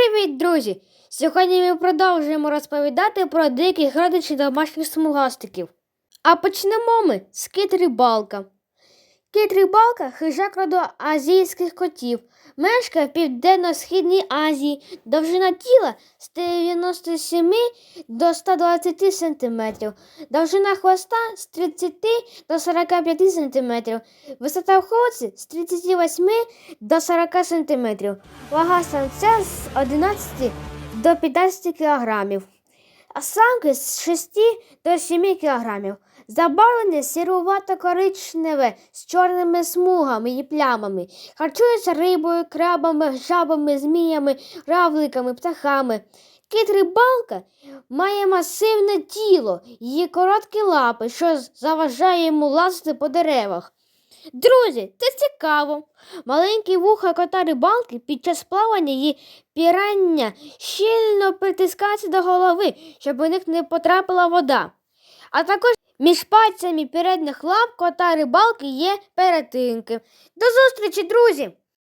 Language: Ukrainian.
Привіт, друзі! Сьогодні ми продовжуємо розповідати про деяких родичів домашніх смугастиків. А почнемо ми з кит рибалка. Кит рибалка хижак роду азійських котів, мешкає в Південно-Східній Азії, довжина тіла з 97 до 120 см, довжина хвоста з 30 до 45 см, висота в холці з 38 до 40 см, вага самця з 11 до 15 кг, а самки з 6 до 7 кг. Забарвлене сірувато-коричневе з чорними смугами і плямами. Харчується рибою, крабами, жабами, зміями, равликами, птахами. Кит рибалка має масивне тіло, її короткі лапи, що заважає йому лазити по деревах. Друзі, це цікаво. Маленькі вуха кота рибалки під час плавання і пірання щільно притискаються до голови, щоб у них не потрапила вода. А також між пальцями передніх лап кота рибалки є перетинки. До зустрічі, друзі!